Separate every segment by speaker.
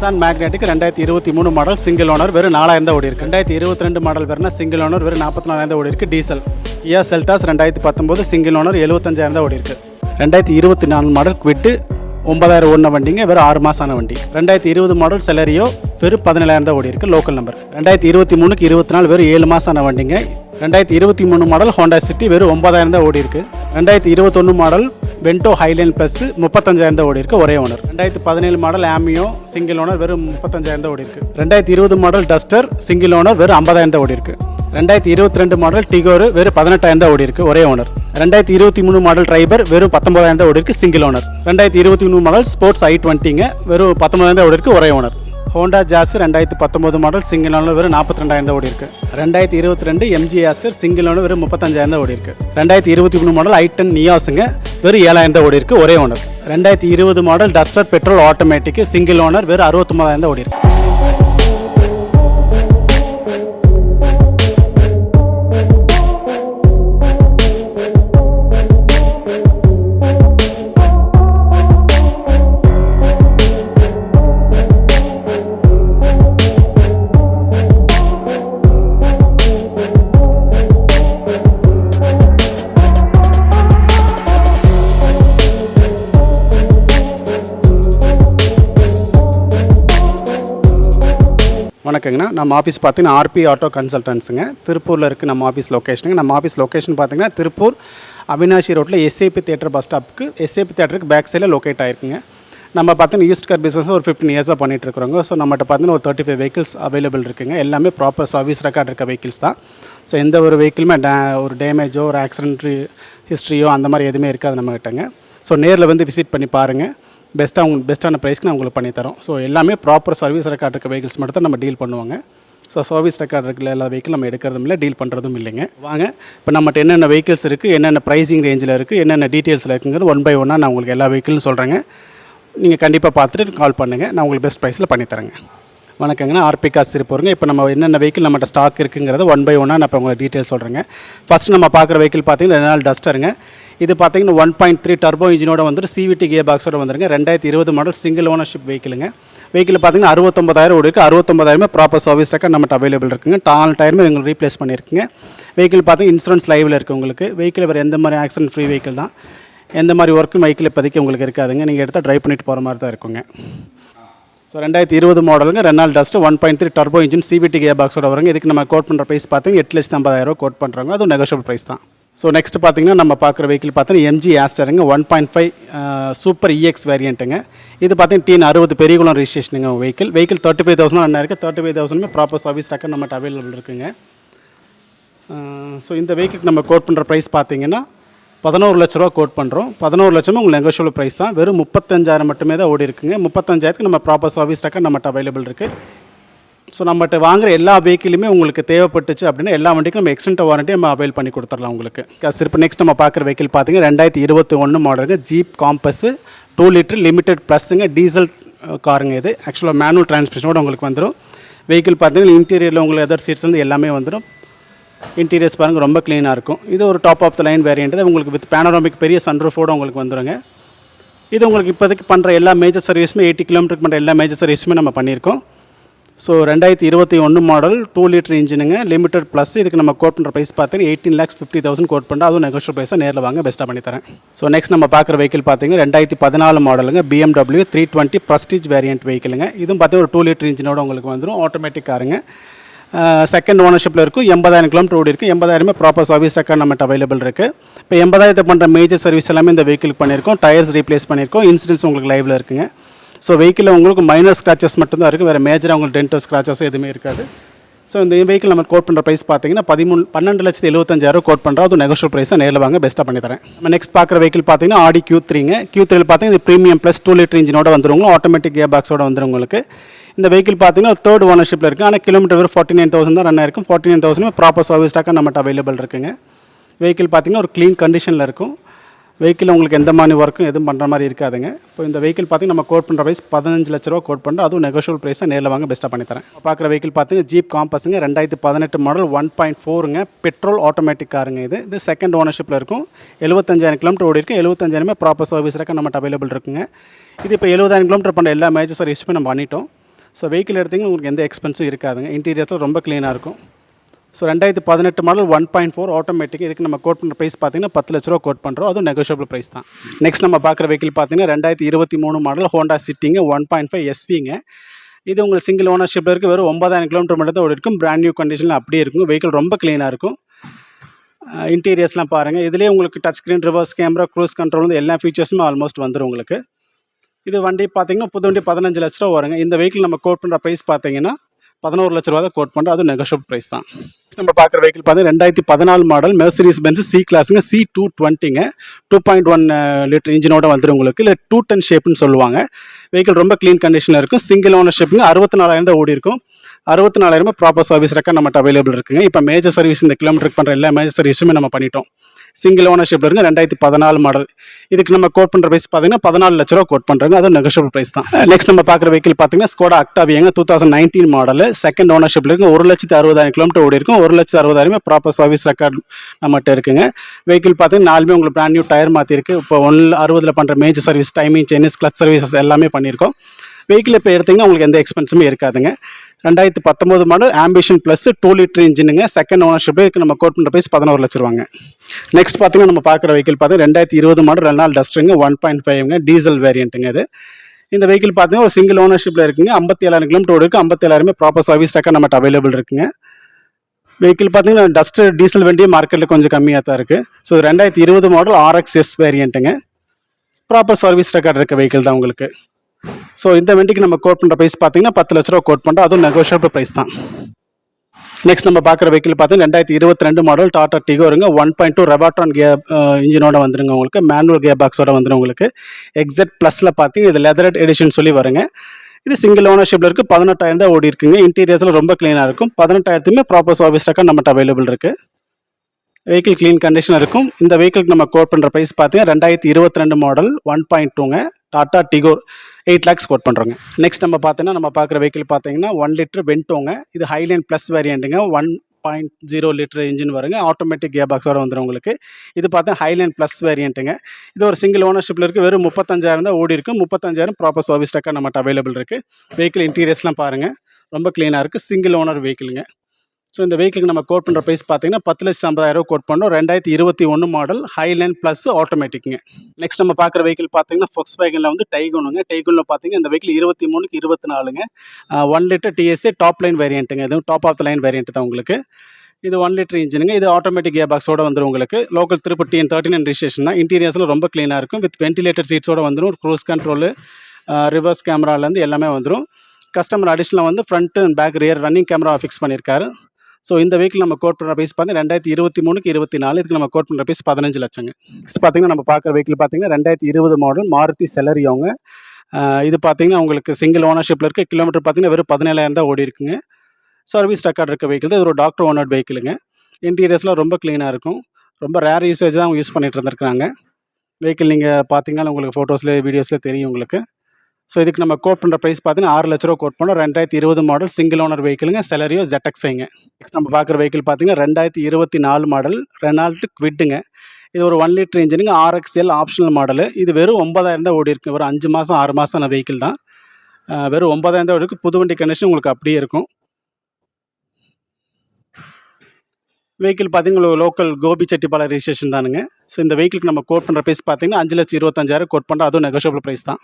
Speaker 1: Nissan மேக்னெட்டுக்கு ரெண்டாயிரத்தி இருபத்தி மூணு மாடல் சிங்கிள் ஓனர் வெறும் நாலாயிரம் தான் ஓடி இருக்கு ரெண்டாயிரத்தி இருபத்தி ரெண்டு மாடல் வேறுனா சிங்கிள் ஓனர் வெறும் நாற்பத்தி நாலாயிரம் தான் ஓடி இருக்கு டீசல் இயா செல்டாஸ் ரெண்டாயிரத்தி பத்தொம்போது சிங்கிள் ஓனர் எழுபத்தஞ்சாயிரம் தான் ஓடி இருக்கு ரெண்டாயிரத்தி இருபத்தி நாலு மாடல் குவிட்டு ஒன்பதாயிரம் ஓடின வண்டிங்க வெறும் ஆறு மாதமான வண்டி. ரெண்டாயிரத்தி இருபது மாடல் செலரியோ வெறும் பதினேழாயிரம் தான் ஓடி இருக்கு லோக்கல் நம்பர் ரெண்டாயிரத்தி இருபத்தி மூணுக்கு இருபத்தி நாலு வெறும் ஏழு மாதமான வண்டிங்க. ரெண்டாயிரத்தி இருபத்தி மூணு மாடல் ஹோண்டா சிட்டி வெறும் ஒன்பதாயிரம் தான் ஓடி இருக்கு ரெண்டாயிரத்தி இருபத்தொன்று மாடல் வென்டோ ஹைலைன் ப்ளஸ் முப்பத்தஞ்சாயிரம் தான் ஓடி இருக்கு ஒரே ஓனர் ரெண்டாயிரத்தி பதினேழு மாடல் ஆமியோ சிங்கிள் ஓனர் வெறும் முப்பத்தஞ்சாயிரம் தான் ஓடி இருக்கு ரெண்டாயிரத்தி இருபது மாடல் டஸ்டர் சிங்கிள் ஓனர் வெறும் ஐம்பதாயிரம் தான் ஓடி இருக்கு ரெண்டாயிரத்தி இருபத்தி ரெண்டு மாடல் டிகோர் வெறும் பதினெட்டாயிரம் தான் ஓடி இருக்கு ஒரே ஓனர் ரெண்டாயிரத்தி இருபத்தி மூணு மாடல் ட்ரைபர் வெறும் பத்தொன்பதாயிரம் தான் ஓடி இருக்கு சிங்கிள் ஓனர் ரெண்டாயிரத்தி இருபத்தி மூணு மாடல் ஸ்போர்ட்ஸ் ஐ டுவெண்ட்டிங்க வெறும் பத்தொன்பதாயிரம் தான் ஓடி இருக்கு ஒரே ஓனர் ஹோண்டா ஜாஸ் ரெண்டாயிரத்தி பத்தொம்போது மாடல் சிங்கிள் ஓனர் வெறும் நாற்பத்தி ரெண்டாயிரம் தான் ஓடி இருக்கு ரெண்டாயிரத்தி இருபத்தி ரெண்டு எம்ஜி ஆஸ்டர் சிங்கிள் ஓனர் வெறும் முப்பத்தஞ்சாயிரம் தான் ஓடி இருக்கு ரெண்டாயிரத்தி இருபத்தி மூணு மாடல் ஐ டென் நியாஸுங்க வெறும் ஏழாயிரம் தான் ஓடி இருக்கு ஒரே ஓனர். ரெண்டாயிரத்தி இருபது model Duster petrol automatic single owner வெறும் அறுபத்தொம்பதாயிரம் தான் ஓடி இருக்கு நம்ம ஆஃபீஸ் பார்த்தீங்கன்னா ஆர்பி ஆட்டோ கன்சல்டன்ஸுங்க திருப்பூரில் இருக்குது நம்ம ஆஃபீஸ் லொக்கேஷனுங்க நம்ம ஆஃபீஸ் லொக்கேஷன் பார்த்தீங்கன்னா திருப்பூர் அவினாஷி ரோட்டில் எஸ்ஏபி தேட்டர் பஸ் ஸ்டாப்புக்கு எஸ்ஏபி தேட்டருக்கு பேக் சைடில் லொக்கேட் ஆயிருக்குங்க. நம்ம பார்த்தீங்கன்னா யூஸ்ட் கார் பிஸ்னஸ் ஒரு ஃபிஃப்டின் இயர்ஸாக பண்ணிகிட்டு இருக்கிறோங்க. ஸோ நம்மகிட்ட பார்த்தீங்கன்னா ஒரு தேர்ட்டி ஃபைவ் வெஹிக்கிள்ஸ் அவைலபிள் இருக்குங்க. எல்லாமே ப்ராப்பர் சர்வீஸ் ரெக்கார்ட் இருக்க வெஹிக்கிள்ஸ் தான். ஸோ எந்த ஒரு வெஹிக்கிளுமே டே ஒரு டேமேஜோ ஒரு ஆக்சிடென்ட் ஹிஸ்ட்ரியோ அந்த மாதிரி எதுவுமே இருக்காது நம்மகிட்டங்க. ஸோ நேரில் வந்து விசிட் பண்ணி பாருங்கள் பெஸ்ட்டாக உங்களுக்கு பெஸ்ட்டான ப்ரைஸ்க்கு நான் உங்களுக்கு பண்ணித்தரோம் ஸோ எல்லாமே ப்ராப்பர் சர்வீஸ் ரெக்கார்ட் இருக்க வெஹிக்கிள்ஸ் மட்டும் தான் நம்ம டீல் பண்ணுவாங்க. ஸோ சர்வீஸ் ரெக்கார்ட் இருக்கிற எல்லா வெஹிக்கிள் நம்ம எடுக்கிறதும் இல்லை டீல் பண்ணுறதும் இல்லைங்க. வாங்க இப்போ நம்மகிட்ட என்னென்ன வெஹிக்கிள்ஸ் இருக்குது என்னென்ன ப்ரைஸிங் ரேஞ்சில் இருக்குது என்னென்ன டீட்டெயில்ஸில் இருக்குங்கிறது ஒன் பை ஒன்னாக நான் உங்களுக்கு எல்லா வெஹிக்கிளும் சொல்கிறேங்க நீங்கள் கண்டிப்பாக பார்த்துட்டு கால் பண்ணுங்கள் நான் உங்களுக்கு பெஸ்ட் ப்ரைஸில் பண்ணித்தரேங்க வணக்கங்கண்ணா ஆர்பி காசு இருப்போருங்க இப்போ நம்ம என்னென்ன வெஹிக்கிள் நம்மகிட்ட ஸ்டாக் இருக்குங்கிறத ஒன் பை ஒன்னாக நான் இப்போ உங்களுக்கு டீட்டெயில் சொல்கிறேங்க ஃபஸ்ட்டு நம்ம பார்க்குற வெஹிக்கிள் பார்த்தீங்கன்னா ரெண்டு நாள் டஸ்டருங்க இது பார்த்தீங்கன்னா ஒன் பாயிண்ட் த்ரீ டர்போ இன்ஜினோட வந்துட்டு சிவிடி கியர் பாக்ஸோட வந்துருங்க. ரெண்டாயிரத்தி இருபது மாடல் சிங்கிள் ஓனர்ஷிப் வெஹிக்கிளுங்க வெஹிக்கிள் பார்த்தீங்கன்னா அறுபத்தொம்பதாயிரம் ஓடி இருக்குது அறுபத்தொம்பதாயிரமே ப்ராப்பர் சர்வீஸ் ரெக்கார்ட் நம்மகிட்ட அவைலபிள் இருக்குங்க. டால் டயருமே எங்களுக்கு ரீப்ளேஸ் பண்ணியிருக்குங்க. வெஹிக்கிள் பார்த்தீங்கன்னா இன்சூரன்ஸ் லைவில் இருக்குது உங்களுக்கு. வெஹிக்கிள் வேறு எந்த மாதிரி ஆக்சிடென்ட் ஃப்ரீ வெஹிக்கிள் தான். எந்த மாதிரி ஒர்க்கும் வெஹிக்கிள் இப்போதைக்கு உங்களுக்கு இருக்காதுங்க. நீங்கள் எடுத்தால் ட்ரைவ் பண்ணிட்டு போகிற மாதிரி தான் இருக்குங்க. ஸோ ரெண்டாயிரத்தி இருபது மாடலுங்க Renault Duster one point three turbo engine CVT gear பாக்ஸோட வருங்க. இதுக்கு நம்ம கோட் பண்ணுற ப்ரைஸ் பார்த்தீங்கன்னா எட்டு லட்சத்து ஐம்பதாயிரம் கோட் பண்ணுறாங்க அதுவும் நெகோஷியபிள் ப்ரைஸ் தான். ஸோ நெக்ஸ்ட் பார்த்தீங்கன்னா நம்ம பார்க்குற வெஹிக்கிள் பார்த்தீங்கன்னா MG ஆஸ்டருங்க one point five super EX வேரியண்ட்டுங்க இது பார்த்தீங்கன்னா டீன் அறுபது Periyakulam ரிஜிஸ்ட்ரேஷனுங்க vehicle vehicle thirty five thousand என்ன இருக்குது தேர்ட்டி ஃபைவ் தௌசண்ட்மே ப்ராப்பர் சர்வீஸ் ரெக்கார்ட் நம்மகிட்ட அவைலபிள் இருக்குங்க. ஸோ இந்த வெஹிக்கிள் நம்ம கோட் பண்ணுற ப்ரைஸ் பார்த்தீங்கன்னா பதினோரு லட்ச ரூபா கோட் பண்ணுறோம் பதினோரு லட்சமும் உங்களுக்கு நெகோஷியபிள் ப்ரைஸ் தான். வெறும் முப்பத்தஞ்சாயிரம் மட்டுமே தான் ஓடி இருக்குங்க முப்பத்தஞ்சாயிரத்துக்கு நம்ம ப்ராப்பர் சர்வீஸ் ரெக்கார்ட் நம்மகிட்ட அவைலபிள் இருக்குது ஸோ நம்மகிட்ட வாங்குற எல்லா வெஹிக்கிளுமே உங்களுக்கு தேவைப்பட்டுச்சு அப்படின்னா எல்லா வண்டிக்கும் நம்ம எக்ஸ்டென்ட் வாரண்ட்டி நம்ம அவைல் பண்ணி கொடுத்துடலாம் உங்களுக்கு. இப்போ நெக்ஸ்ட் நம்ம பார்க்குற வெஹிக்கிள் பார்த்தீங்கன்னா ரெண்டாயிரத்தி இருபத்தி ஒன்று மாடலுங்க Jeep Compass two litre limited ப்ளஸ்ஸுங்க diesel காருங்க இது. ஆக்சுவலாக மேனுவல் டிரான்ஸ்மிஷனோட உங்களுக்கு வந்துடும் வெஹிக்கிள் பார்த்தீங்கன்னா இன்டீரியரில் உங்களுக்கு எதர் சீட்ஸ் வந்து எல்லாமே வந்துடும் இன்டீரியர்ஸ் பாருங்கள் ரொம்ப க்ளீனாக இருக்கும். இது ஒரு top of the line variant உங்களுக்கு வித் பேனரோமிக் பெரிய சன்ரூஃபோடு உங்களுக்கு வந்துடுங்க இது உங்களுக்கு இப்போதைக்கு பண்ணுற எல்லா மேஜர் சர்வீஸுமே எயிட்டி கிலோமீட்டருக்கு பண்ணுற எல்லா மேஜர் சர்வீஸுமே நம்ம பண்ணியிருக்கோம். ஸோ ரெண்டாயிரத்தி இருபத்தி ஒன்று மாடல் டூ லிட்டர் இன்ஜினுங்க லிமிடெட் ப்ளஸ் இதுக்கு நம்ம கோட் பண்ணுற ப்ரைஸ் பார்த்தீங்கன்னா eighteen lakhs fifty thousand quote பண்ணுறோம் அதுவும் நெகோஷியல் ப்ரைஸாக நேரில் வாங்க பெஸ்ட்டாக பண்ணி தரேன். ஸோ நெக்ஸ்ட் நம்ம பார்க்குற வெஹிக்கிள் பார்த்தீங்கன்னா ரெண்டாயிரத்தி பதினாலு மாடலுங்க BMW three twenty prestige variant வெஹிக்கிளுங்க இதுவும் பார்த்தீங்கன்னா ஒரு டூ லிட்டர் இன்ஜினோட உங்களுக்கு வந்துடும் ஆட்டோமேட்டிக் காருங்க செகண்ட் ஓனர்ஷிப்பில் இருக்கும் எண்பதாயிரம் கிலோமீட்டர் ஓடி இருக்குது எண்பதாயிரமே ப்ராப்பர் சர்வீஸ் ரெக்கார்ட் நம்மகிட்ட அவைலபிள் இருக்குது இப்போ எண்பதாயிரத்தை பண்ணுற மேஜர் சர்வீஸ் எல்லாமே இந்த வெஹிக்கிள் பண்ணியிருக்கோம். டயர்ஸ் ரீப்ளேஸ் பண்ணியிருக்கோம். இன்சூரன்ஸ் உங்களுக்கு லைவில் இருக்குங்க. ஸோ வெஹிக்கிளில் உங்களுக்கு மைனர் ஸ்க்ராச்சஸ் மட்டும்தான் இருக்குது வேறு மேஜராக உங்களுக்கு டென்டோ ஸ்க்ராச்சஸ் எதுவுமே இருக்காது. ஸோ இந்த வெஹிக்கிள் நம்ம கோட் பண்ணுற ப்ரைஸ் பார்த்தீங்கன்னா பதிமூணு பன்னெண்டு லட்சத்து எழுபத்தஞ்சாயிரம் கோட் பண்ணுறோம் அது நெகோஷியல் ப்ரைஸாக நேரில் வாங்க பெஸ்ட்டாக பண்ணி தரேன். நம்ம நெக்ஸ்ட் பார்க்குற வெஹிக்கிள் பார்த்தீங்கன்னா ஆடி கியூ த்ரீங்க கியூ த்ரீல பார்த்தீங்கன்னா இது ப்ரீமியம் ப்ளஸ் டூ லிட்டர் இன்ஜினோட வந்துருங்க. ஆட்டோமேட்டிக் கியர் பாக்ஸோட வந்துரும் உங்களுக்கு. இந்த வெஹிக்கிள் பார்த்தீங்கன்னா தேர்ட் ஓனர்ஷிப்பில் இருக்குது ஆனால் கிலோமீட்டர் ஒரு ஃபார்ட்டி நைன் தௌசண்ட் தான் ரன் ஆயிருக்கும். Forty nine thousand proper service டாக்காக நம்மகிட்ட அவைலபிள் இருக்குங்க. வெஹிக்கிள் பார்த்தீங்கன்னா ஒரு க்ளீன் கண்டிஷனில் இருக்கும். வெஹிக்கிள் உங்களுக்கு எந்த மாதிரி ஒர்க்கும் எதுவும் பண்ணுற மாதிரி இருக்காதுங்க. இப்போ இந்த வெஹிக்கிள் பார்த்தீங்கன்னா நம்ம கோட் பண்ணுற ப்ரைஸ் பதினஞ்சு லட்ச ரூபா கோட் பண்ணுறோம் அதுவும் நெகோஷியல் ப்ரைஸாக நேரில் வாங்க பெஸ்ட்டாக பண்ணித்தரேன் பார்க்குற வெஹிக்கிள் பார்த்தீங்கன்னா ஜீப் காம்பஸுங்க ரெண்டாயிரத்து பதினெட்டு மாடல் ஒன் பாயிண்ட் ஃபோருங்க பெட்ரோல் ஆட்டோமேட்டிக் காருங்க இது. இது செகண்ட் ஓனர்ஷிப்பில் இருக்கும். எழுபத்தஞ்சாயிரம் கிலோமீட்டர் ஓடி இருக்கும் எழுபத்தஞ்சாயிரமே ப்ராப்பர் சர்வீஸ் இருக்க நம்மகிட்ட அவைலபிள் இருக்குங்க. இது இப்போ எழுபதாயிரம் கிலோமீட்டர் பண்ண எல்லா மேஜர் சர்வீஸுமே நம்ம பண்ணிட்டோம். ஸோ வெஹிக்கிள் எடுத்திங்கன்னா உங்களுக்கு எந்த எக்ஸ்பென்ஸும் இருக்காதுங்க. இன்டீரியர்ஸில் ரொம்ப க்ளீனாக இருக்கும். ஸோ ரெண்டாயிரத்தி பதினெட்டு model one point four automatic இதுக்கு நம்ம கோட் பண்ணுற ப்ரைஸ் பார்த்தீங்கன்னா பத்து லட்ச ரூபா கோட் பண்ணுறோம் அதுவும் நெகோஷியபிள் ப்ரைஸ் தான். நெக்ஸ்ட் நம்ம பார்க்குற வெஹிக்கிள் பார்த்தீங்கன்னா ரெண்டாயிரத்தி இருபத்தி மூணு மாடல் ஹோண்டா சிட்டிங்க ஒன் பாயிண்ட் ஃபைவ் எஸ்பிங்க இது உங்களுக்கு சிங்கிள் ஓனர்ஷிப்பில் இருக்குது வெறும் ஒன்பதாயிரம் கிலோமீட்டர் மட்டும் தான் ஓடி இருக்கும் பிராண்ட் நியூ கண்டிஷனில் அப்படியே இருக்கும். வெஹிக்கிள் ரொம்ப க்ளீனாக இருக்கும். இன்டீரியர்ஸ்லாம் பாருங்கள் இதுலேயே உங்களுக்கு touch screen reverse camera cruise control வந்து எல்லா ஃபீச்சர்ஸுமே ஆல்மோஸ்ட் வந்துடும் உங்களுக்கு. இது வண்டி பார்த்தீங்கன்னா புது வண்டி பதினஞ்சு லட்ச ரூபா வருங்க. இந்த வெஹிக்கிள் நம்ம கோட் பண்ணுற ப்ரைஸ் பார்த்தீங்கன்னா பதினோரு லட்ச ரூபா தான் கோட் பண்ணுறோம் அது நெகோஷியபிள் ப்ரைஸ் தான். நம்ம பார்க்குற வெஹிக்கிள் பார்த்தீங்கன்னா ரெண்டாயிரத்தி பதினாலு மாடல் மெர்சரிஸ் பென்ஸ் சி கிளாஸுங்க சி டூ டுவெண்ட்டிங்க டூ பாயிண்ட் ஒன் லிட்டர் இன்ஜினோட வந்துடும் உங்களுக்கு. இல்லை டூ டென் ஷேப்னு சொல்லுவாங்க. வெஹிக்கிள் ரொம்ப க்ளீன் கண்டிஷனில் இருக்கும். சிங்கிள் ஓனர்ஷிப்புங்க அறுபத்தி நாலாயிரம் தான் ஓடி இருக்கும். அறுபத்தி நாலாயிரமா ப்ராப்பர் சர்வீஸ் ரெக்கார்ட் நம்மகிட்ட அவைலபிள் இருக்குங்க. இப்போ மேஜர் சர்வீஸ் இந்த கிலோமீட்டருக்கு பண்ணுற எல்லா மேஜர் சர்வீஸுமே நம்ம பண்ணிட்டோம். சிங்கிள் ஓனர்ஷிப்பில் இருக்குது ரெண்டாயிரத்தி பதினாலு மாடல் இதுக்கு நம்ம கோட் பண்ணுற ப்ரைஸ் பார்த்தீங்கன்னா பதினாலு லட்ச ரூபா கோட் பண்ணுறாங்க அதுவும் நெகஷியபிள் ப்ரைஸ் தான். நெக்ஸ்ட் நம்ம பார்க்குற வெஹிக்கிள் பார்த்தீங்கன்னா Skoda அக்டாவியங்க two thousand nineteen model second ஓனர்ஷிப்பில் இருக்கு ஒரு லட்சத்து அறுபதாயிரம் கிலோமீட்டர் ஓடி இருக்கும். ஒரு லட்சத்து அறுபதாயிரமே ப்ராப்பர் சர்வீஸ் ரெக்கார்ட் நம்மகிட்ட இருக்குங்க. வெஹிக்கிள் பார்த்தீங்கன்னா நாலுமே உங்களுக்கு பிராண்ட் நியூ டயர் மாற்றிருக்கு இப்போ ஒன் அறுபதில் பண்ணுற major service timing changes clutch services எல்லாமே பண்ணியிருக்கோம். வெஹிக்கிள் இப்போ எடுத்தீங்கன்னா உங்களுக்கு எந்த எக்ஸ்பென்ஸுமே இருக்காதுங்க. ரெண்டாயிரத்தி பத்தொம்போது model ambition plus two litre இன்ஜினுங்க second ownership இதுக்கு நம்ம கோட் பண்ணுற ப்ரைஸ் பதினோரு லட்ச ரூபாங்க. நெக்ஸ்ட் பார்த்தீங்கன்னா நம்ம பார்க்குற வெஹிக்கிள் பார்த்தீங்கன்னா ரெண்டாயிரத்தி இருபது மாடல் ரெனால் டஸ்ட்டுங்க ஒன் பாயிண்ட் ஃபைவ்ங்க டீசல் வேரியண்ட்டுங்க இது. இந்த வெஹிக்கிள் பார்த்தீங்கன்னா ஒரு சிங்கிள் ஓனர்ஷிப்பில் இருக்குங்க ஐம்பத்தி ஏழாயிரம் கிலோமீட்டர் இருக்குது இருக்கு ஐம்பத்தி ஏழாயிரமே ப்ராப்பர் சர்வீஸ் ரெக்கார்ட் நம்மகிட்ட அவைலபிள் இருக்குங்க. வெஹிக்கிள் பார்த்தீங்கன்னா டஸ்ட் டீசல் வண்டியே மார்க்கெட்டில் கொஞ்சம் கம்மியாக தான் இருக்குது ஸோ ரெண்டாயிரத்தி இருபது மாடல் ஆர்எக்ஸ் எஸ் வேரியண்ட்டுங்க ப்ராப்பர் சர்வீஸ் ரெக்கார்ட் இருக்க வெஹிக்கிள் தான் உங்களுக்கு. ஸோ இந்த வண்டிக்கு நம்ம கோட் பண்ணுற ப்ரைஸ் பார்த்தீங்கன்னா பத்து லட்ச ரூபா கோட் பண்ணுறோம் அதுவும் நெகோஷியபிள் ப்ரைஸ் தான். நெக்ஸ்ட் நம்ம பார்க்குற வெஹிக்கிள் பார்த்தீங்கன்னா ரெண்டாயிரத்தி இருபத்தி ரெண்டு model Tata டிகோருங்க one point two Revotron K இன்ஜினோட வந்துருங்க உங்களுக்கு. மேனுவல் கே பாக்ஸோட வந்துடும் உங்களுக்கு. எக்ஸட் ப்ளஸில் பார்த்தீங்கன்னா இது லெதரட் எடிஷன் சொல்லி வருங்க. இது சிங்கிள் ஓனர்ஷிப்பில் இருக்குது பதினெட்டாயிரம் தான் ஓடி இருக்குங்க. இன்டீரியர்ஸில் ரொம்ப க்ளீனாக இருக்கும். பதினெட்டாயிரத்துமே ப்ராப்பர் சர்வீஸ் ரெக்கார்ட் நம்மகிட்ட அவைலபிள் இருக்குது வெஹிக்கிள் க்ளீன் கண்டிஷன் இருக்கும். இந்த வெஹிக்கிளுக்கு நம்ம கோட் பண்ணுற ப்ரைஸ் பார்த்தீங்கன்னா ரெண்டாயிரத்தி இருபத்தி ரெண்டு model one point டூங்க Tata Tigor eight lakhs quote பண்ணுறோங்க நெக்ஸ்ட் நம்ம பார்த்தோன்னா நம்ம பார்க்குற வெஹிக்கிள் பார்த்தீங்கன்னா ஒன் லிட்டர் வென்டோங்க இது Highline plus வேரியண்ட்டுங்க one point zero litre engine வருங்க. ஆட்டோமேட்டிக் கியர் பாக்ஸோட வந்துடும் உங்களுக்கு. இது பார்த்தா ஹைலைன் ப்ளஸ் வேரியண்ட்டுங்க இது ஒரு சிங்கிள் ஓனர்ஷிப்பில் இருக்குது வெறும் முப்பத்தஞ்சாயிரம் தான் ஓடி இருக்கும் முப்பத்தஞ்சாயிரம் ப்ராப்பர் சர்வீஸ் ரெக்கார்ட் நம்மகிட்ட அவைலபிள் இருக்குது வெஹிக்கிள் இன்டீரியர்ஸ்லாம் பாருங்கள் ரொம்ப க்ளீனாக இருக்குது சிங்கிள் ஓனர் வெஹிக்கிளுங்க ஸோ இந்த வெஹிக்கிளுக்கு நம்ம கோட் பண்ணுற ப்ரைஸ் பார்த்தீங்கன்னா பத்து லட்சத்து ஐம்பதாயிரம் கோட் பண்ணோம். ரெண்டாயிரத்தி இருபத்தி ஒன்று மாடல் ஹைலைன் ப்ளஸ் ஆட்டோமேட்டிக்குங்க நெக்ஸ்ட் நம்ம பார்க்குற வெஹிக்கிள் பார்த்தீங்கன்னா ஃபொக்ஸ் வேகனில் வந்து டைகோனுங்க டைகுனில் பார்த்தீங்கன்னா இந்த வெஹிக்கிள் இருபத்தி மூணுக்கு இருபத்தி நாலுங்க. One litre TSI top line வேரியண்ட்டுங்க இதுவும் top of the line variant தான் உங்களுக்கு. இது ஒன் லிட்டர் இன்ஜினுங்க இது ஆட்டோமேட்டிக் கியர் பாக்ஸோட வந்துடும் உங்களுக்கு local Tiruppatti N thirteen and registration தான். இன்டீரியர்ஸில் ரொம்ப க்ளீனாக இருக்கும். வித் வென்டிலேட்டர் சீட்ஸோட வந்துடும் க்ரூஸ் கண்ட்ரோலு ரிவர்ஸ் கேமராலேருந்து எல்லாமே வந்துடும் கஸ்டமர் அடிஷனலாக வந்து front and back rear running camera fix பண்ணியிருக்காரு ஸோ இந்த வெஹிக்கிள் நம்ம கோட் பண்ணுற பீஸ் பார்த்தீங்கன்னா ரெண்டாயிரத்தி இருபத்தி மூணுக்கு இருபத்தி நாலு இதுக்கு நம்ம கோட் பண்ணுற பீஸ் பதினஞ்சு லட்சங்க. நெக்ஸ்ட் பார்த்தீங்கன்னா நம்ம பார்க்குற வெஹிக்கிள் பார்த்தீங்கன்னா ரெண்டாயிரத்தி இருபது மாடல் மாருதி செலரியோங்க இது பார்த்தீங்கன்னா உங்களுக்கு சிங்கிள் ஓனர்ஷிப்பில் இருக்க கிலோமீட்டர் பார்த்தீங்கன்னா வெறும் பதினேழாயிரம் தான் ஓடி இருக்குங்க. சர்வீஸ் ரெக்கார்ட் இருக்க வெஹிக்கிள் இது ஒரு டாக்டர் ஓனர்ட் வெஹிக்கிளுங்க இன்டீரியர்ஸ்லாம் ரொம்ப க்ளீனாக இருக்கும். ரொம்ப ரேர் யூசேஜ் தான் அவங்க யூஸ் பண்ணிட்டு இருந்திருக்காங்க வெஹிக்கிள் நீங்கள் பார்த்தீங்கன்னா உங்களுக்கு ஃபோட்டோஸ்லேயே வீடியோஸ்லேயே தெரியும் உங்களுக்கு. ஸோ இதுக்கு நம்ம கோட் பண்ணுற ப்ரைஸ் பார்த்தீங்கன்னா ஆறு லட்ச ரூபா கோட் பண்ணோம். ரெண்டாயிரத்தி இருபது மாடல் சிங்கிள் ஓனர் வெஹிக்கிளுங்க செலரியோ ஜெட்டக்ஸைங்க நெக்ஸ்ட் நம்ம பார்க்குற வெஹிக்கிள் பார்த்தீங்கன்னா ரெண்டாயிரத்தி இருபத்தி நாலு மாடல் ரெனால்ட்டு குவிட்டுங்க இது ஒரு ஒன் லிட்டர் இன்ஜினுங்க ஆர்எக்ஸ்எல் ஆப்ஷனல் மாடல் இது வெறும் ஒன்பதாயிரம் தான் ஓடி இருக்கு. ஒரு அஞ்சு மாதம் ஆறு மாதம் வெஹிக்கிள் தான். வெறும் ஒன்பதாயிரம் தான் ஓடி இருக்குது புது வண்டி கண்டிஷன் உங்களுக்கு அப்படியே இருக்கும். வெஹிக்கிள் பார்த்தீங்கன்னா லோக்கல் கோபி செட்டிப்பாளையம் ரிஜிஸ்ட்ரேஷன் தானுங்க. ஸோ இந்த வெஹிக்கிளுக்கு நம்ம கோட் பண்ணுற ப்ரைஸ் பார்த்தீங்கன்னா அஞ்சு லட்சம் இருபத்தஞ்சாயிரம் கோட் பண்ணுறோம் அதுவும் நெகோஷியபிள் ப்ரைஸ் தான்.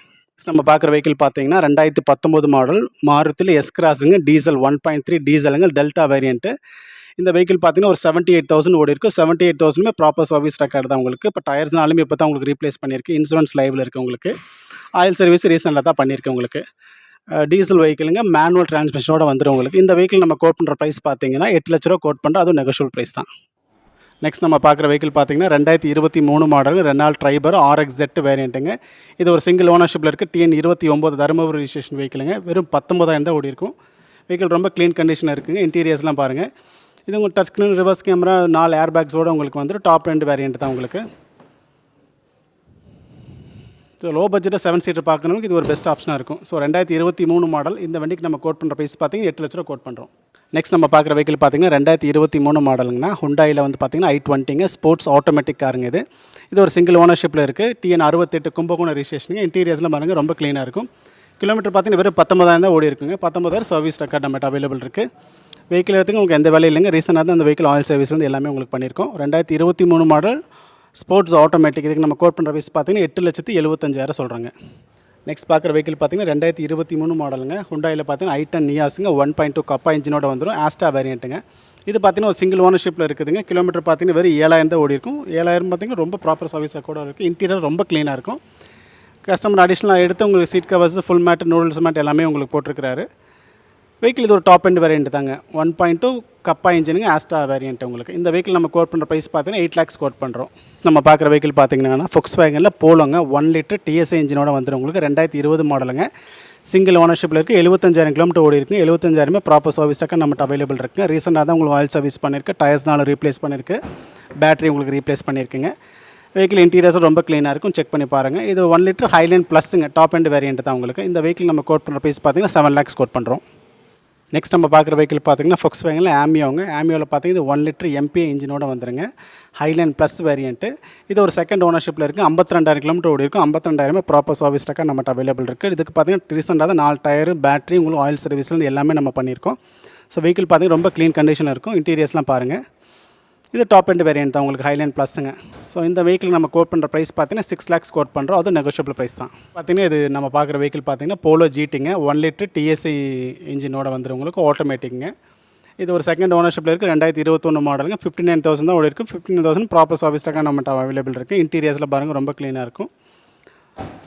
Speaker 1: நம்ம பார்க்குற வெஹிக்கிள் பார்த்தீங்கன்னா ரெண்டாயிரத்தி பத்தொம்போது மாடல் மாருதியில் எஸ் கிராஸுங்க டீசல் ஒன் பாயிண்ட் த்ரீ டீசலுங்க டெல்டா வேரியண்ட்டு இந்த வெஹிக்கிள் பார்த்தீங்கன்னா ஒரு செவன்ட்டி எயிட் தௌசண்ட் ஓடி இருக்கும் செவன்ட்டி எயிட் தௌசண்ட்மே ப்ராப்பர் சர்வீஸ் ரெக்கார்டு தான் உங்களுக்கு. இப்போ டயர்ஸ்னாலுமே இப்போ தான் உங்களுக்கு ரீப்ளேஸ் பண்ணியிருக்கு. இன்சூரன்ஸ் லைவில் இருக்குது உங்களுக்கு. ஆயில் சர்வீஸ் ரீசெண்டாக தான் பண்ணியிருக்கு உங்களுக்கு. டீசல் வெஹிக்கிளுங்க மேனுவல் டிரான்ஸ்மிஷனோட வந்துடும் உங்களுக்கு. இந்த வெஹிக்கிள் நம்ம கோட் பண்ணுற ப்ரைஸ் பார்த்தீங்கன்னா எட்டு லட்ச ரூபா கோட் பண்ணுறோம் அதுவும் நெகோஷியல் ப்ரைஸ் தான். நெக்ஸ்ட் நம்ம பார்க்குற வெஹிக்கிள் பார்த்தீங்கன்னா ரெண்டாயிரத்தி இருபத்தி மூணு model Renault Triber RX Z வேரியண்ட்டுங்க இது ஒரு சிங்கிள் ஓனர்ஷிப்பில் இருக்குது டிஎன் இருபத்தி ஒம்பது தருமபுரி ரிஜிஸ்ட்ரேஷன் வெஹிக்கிளுங்க வெறும் பத்தொம்பதாயிரம் தான் ஓடி இருக்கும். வெஹிக்கிள் ரொம்ப க்ளீன் கண்டிஷனில் இருக்குங்க. இன்டீரியர்ஸ்லாம் பாருங்கள் இது உங்களுக்கு டச் ஸ்க்ரீன் ரிவர்ஸ் கேமரா நாலு ஏர் பேக்ஸோடு உங்களுக்கு வந்துட்டு டாப் ரெண்டு வேரியண்ட் தான் உங்களுக்கு. ஸோ லோ பட்ஜெட்டில் செவன் சீட்டர் பார்க்கணுக்கு இது ஒரு பெஸ்ட் ஆப்ஷனாக இருக்கும். ஸோ ரெண்டாயிரத்தி இருபத்தி மூணு மாடல் இந்த வண்டிக்கு நம்ம கோட் பண்ணுற ப்ரைஸ் பார்த்தீங்கன்னா எட்டு லட்ச ரூபா கோட் பண்ணுறோம் நெக்ஸ்ட் நம்ம பார்க்குற வெஹிக்கிள் பார்த்தீங்கன்னா ரெண்டாயிரத்தி இருபத்தி மூணு மாடலுங்கண்ணா ஹுண்டாயில் வந்து பார்த்தீங்கன்னா ஐ டுவெண்ட்டிங்க ஸ்போர்ட்ஸ் ஆட்டோமேட்டிக் காருங்க இது. இது ஒரு சிங்கிள் ஓனர்ஷிப்பில் இருக்குது டிஎன் அறுபத்தெட்டு கும்பகோணம் ரிஜிஸ்ட்ரேஷனுங்க இன்டீரியர்ஸ்லாம் பாருங்கள் ரொம்ப க்ளீனாக இருக்கும். கிலோமீட்டர் பார்த்தீங்கன்னா வெறும் பத்தொம்பதாயிரம் தான் ஓடி இருக்குங்க. பத்தொம்பதாயிரம் சர்வீஸ் ரெக்கார்ட் நம்மகிட்ட அவைலபிள் இருக்குது வெஹிக்கிள் எடுத்துக்கு உங்களுக்கு எந்த வேலையும் இல்லைங்க. ரீசனாக தான் அந்த வெஹிக்கிள் ஆயில் சர்வீஸ் வந்து எல்லாமே உங்களுக்கு பண்ணியிருக்கோம். ரெண்டாயிரத்தி இருபத்தி மூணு மாடல் ஸ்போர்ட்ஸ் ஆட்டோமேட்டிக் இதுக்கு நம்ம கோட் பண்ணுற வயசு பார்த்தீங்கன்னா எட்டு லட்சத்தி எழுபத்தஞ்சாயிரம் சொல்கிறாங்க நெக்ஸ்ட் பார்க்குற வெஹிக்கிள் பார்த்தீங்கன்னா ரெண்டாயிரத்தி இருபத்தி மூணு மாடலுங்க ஹுண்டாயில் பார்த்தீங்கன்னா ஐட்டன் நியாஸுங்க ஒன் பாயிண்ட் டூ கப்பா இன்ஜினோட வந்துடும் ஆஸ்டா வேரியண்ட்டுங்க இது பார்த்தீங்கன்னா ஒரு சிங்கிள் ஓனர்ஷிப்பில் இருக்குதுங்க. கிலோமீட்டர் பார்த்தீங்கன்னா வெறும் ஏழாயிரம் தான் ஓடி இருக்கும். ஏழாயிரம் பார்த்தீங்கன்னா ரொம்ப ப்ராப்பர் சர்வீஸ் கூட இருக்குது இன்டீரியர் ரொம்ப க்ளீனாக இருக்கும். கஸ்டமர் அடிஷ்னலாக எடுத்து உங்களுக்கு seat covers full mat noodles mat எல்லாமே உங்களுக்கு போட்டிருக்கிறாரு. வெஹிக்கிள் இது ஒரு டாப் அண்ட் வேரியண்ட் தாங்க. ஒன் பாயிண்ட் டூ கப்பா இன்ஜினுங்க ஆஸ்டா வேரியண்ட் உங்களுக்கு. இந்த வெஹிக்கிள் நம்ம கோட் பண்ணுற ப்ரைஸ் பார்த்தீங்கன்னா எயிட் லேக்ஸ் கோட் பண்ணுறோம் நம்ம பார்க்குற வெஹிக்கிள் பார்த்தீங்கன்னா ஃபொக்ஸ் வேகனில் போலோங்க ஒன் லிட்டர் டிஎஸ்ஐ இன்ஜினோட வந்துடும் உங்களுக்கு. ரெண்டாயிரத்தி இருபது மாடலுங்க சிங்கிள் ஓனர்ஷிப்பில் இருக்குது எழுபத்தஞ்சாயிரம் கிலோமீட்டர் ஓடி இருக்குது எழுபத்தஞ்சாயிரமே ப்ராப்பர் சர்வீஸ் டக்கா நம்மகிட்ட அவைலபிள் இருக்குது ரீசெண்டாக தான் உங்களுக்கு ஆயில் சர்வீஸ் பண்ணியிருக்கு டயர்ஸ்னாலும் ரீப்ளேஸ் பண்ணியிருக்கு பேட்டரி உங்களுக்கு ரீப்ளேஸ் பண்ணியிருக்குங்க வெஹிக்கிள் இன்டீரியர்ஸ் ரொம்ப க்ளீனாக இருக்கும். செக் பண்ணி பாருங்கள் இது ஒன் லிட்டர் ஹைலைன் ப்ளஸ்ஸுங்க டாப் அண்ட் வேரியண்ட் தான் உங்களுக்கு. இந்த வெஹிக்கிள் நம்ம கோட் பண்ணுற ப்ரைஸ் பார்த்தீங்கன்னா செவன் லேக்ஸ் கோட் பண்ணுறோம் நெக்ஸ்ட் நம்ம பார்க்குற வெஹிக்கிள் பார்த்தீங்கன்னா ஃபொக்ஸ் வேகனில் ஆமியோங்க ஆமியோவில் பார்த்தீங்கன்னா இது ஒன் லிட்டர் எம்பி இன்ஜினோட வந்துருங்க. ஹைலைன் ப்ளஸ் வேரியண்ட்டு இது ஒரு செகண்ட் ஓனர்ஷிப்பில் இருக்குது ஐம்பத்தி ரெண்டாயிரம் கிலோமீட்டர் ஓடி இருக்கும். ஐம்பத்தி ரெண்டாயிரமே ப்ராப்பர் சர்வீஸ் டக்கா நம்மகிட்ட அவைலபிள் இருக்குது இதுக்கு பார்த்தீங்கன்னா ரீசெண்டாக தான் நாலு டயரு பேட்டரி உங்களுக்கு ஆயில் சர்வீஸ்லேருந்து எல்லாமே நம்ம பண்ணியிருக்கோம். ஸோ வெஹிக்கிள் பார்த்தீங்கன்னா ரொம்ப க்ளீன் கண்டிஷன் இருக்கும். இன்டீரியர்ஸ்லாம் பாருங்கள் இது டாப் எண்ட் வேரியன்ட் தான் உங்களுக்கு ஹைலைன் ப்ளஸ்ஸுங்க ஸோ இந்த வெஹிக்கிள் நம்ம கோட் பண்ணுற ப்ரைஸ் பார்த்தீங்கன்னா சிக்ஸ் லேக்ஸ் கோட் பண்ணுறோம் அது நெகோஷியபிள் ப்ரைஸ் தான். பார்த்தீங்கன்னா இது நம்ம பார்க்குற வெஹிக்கிள் பார்த்தீங்கன்னா போலோ ஜீட்டிங்க ஒன் லிட்டர் டிஎஸ்ஐ இன்ஜினோட வந்துடும் உங்களுக்கு ஆட்டோமேட்டிக்குங்க இது ஒரு செகண்ட் ஓனர்ஷிப்பில் இருக்குது ரெண்டாயிரத்தி இருபத்தொன்று மாடலுங்க ஃபிஃப்டி நைன் தௌசண்ட் தான் ஓடி இருக்குது ஃபிஃப்டி நைன் தௌசண்ட் ப்ராப்பர் சர்வீஸ்டாக நம்மகிட்ட அவைலபிள் இருக்குது இன்டீரியர்ஸில் பாருங்கள் ரொம்ப க்ளீனாக இருக்கும்.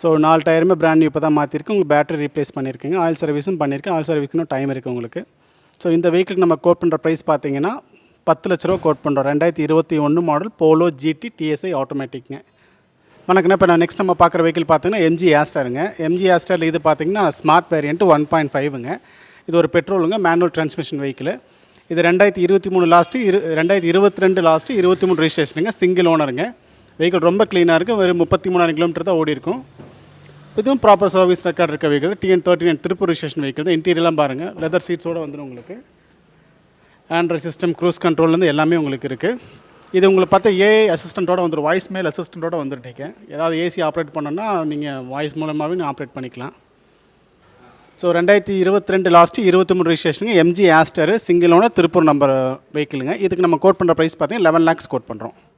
Speaker 1: ஸோ நாலு டயருமே பிராண்ட் நியூ இப்போ தான் மாற்றிருக்கு உங்களுக்கு பேட்டரி ரீப்ளேஸ் பண்ணியிருக்கீங்க ஆயில் சர்வீஸும் பண்ணியிருக்கேன் ஆயில் சர்வீஸ்க்கும் டைம் இருக்குது உங்களுக்கு. ஸோ இந்த வெஹிக்கிள் நம்ம கோட் பண்ணுற ப்ரைஸ் பார்த்தீங்கன்னா பத்து லட்ச ரூபா கோட் பண்ணுறோம் ரெண்டாயிரத்தி இருபத்தி ஒன்று மாடல் போலோ ஜிடி டிஎஸ்ஐ ஆட்டோமேட்டிக்ங்க வணக்கண்ணா இப்போ நான் நெக்ஸ்ட் நம்ம பார்க்குற வெஹிக்கிள் பார்த்தீங்கன்னா எம்ஜி ஆஸ்டருங்க எம்ஜி ஆஸ்டரில் இது பார்த்தீங்கன்னா ஸ்மார்ட் வேரியன்ட் ஒன் பாயிண்ட் ஃபைவுங்க இது ஒரு பெட்ரோலுங்க மேனுவல் டிரான்ஸ்மிஷன் வெஹிக்கிள் இது ரெண்டாயிரத்தி இருபத்தி மூணு லாஸ்ட்டு இரு ரெண்டாயிரத்தி இருபத்தி ரெண்டு லாஸ்ட்டு இருபத்தி மூணு ரிஜிஸ்ட்ரேஷனுங்க சிங்கிள் ஓனருங்க வெஹிக்கிள் ரொம்ப க்ளீனாக இருக்கும் வெறும் முப்பத்தி மூணாயிரம் கிலோமீட்டர் தான் ஓடி இருக்கும். இதுவும் ப்ராப்பர் சர்வீஸ் ரெக்கார்ட் இருக்க vehicle TN thirty nine Tiruppur registration vehicle தான் இன்டீரியர்லாம் பாருங்கள் லெதர் சீட்ஸோடு வந்துடும் உங்களுக்கு. ஆண்ட்ராய்ட் சிஸ்டம் க்ரூஸ் கண்ட்ரோல்லேருந்து எல்லாமே உங்களுக்கு இருக்குது இது உங்களை பார்த்தா ஏஐ அசிஸ்டண்ட்டோட வந்துடும் வாய்ஸ் மேல் அசிஸ்டண்ட்டோட வந்துட்டீங்க ஏதாவது ஏசி ஆப்ரேட் பண்ணோன்னா நீங்கள் வாய்ஸ் மூலமாகவே நீங்கள் ஆப்ரேட் பண்ணிக்கலாம். ஸோ ரெண்டாயிரத்தி இருபத்தி ரெண்டு லாஸ்ட்டு இருபத்தி மூணு ரிஜிஸ்ட்ரேஷனுங்க MG Astor single owner Tiruppur number வெஹிக்கிளுங்க இதுக்கு நம்ம கோட் பண்ணுற ப்ரைஸ் பார்த்தீங்கன்னா லெவன் லேக்ஸ் கோட் பண்ணுறோம்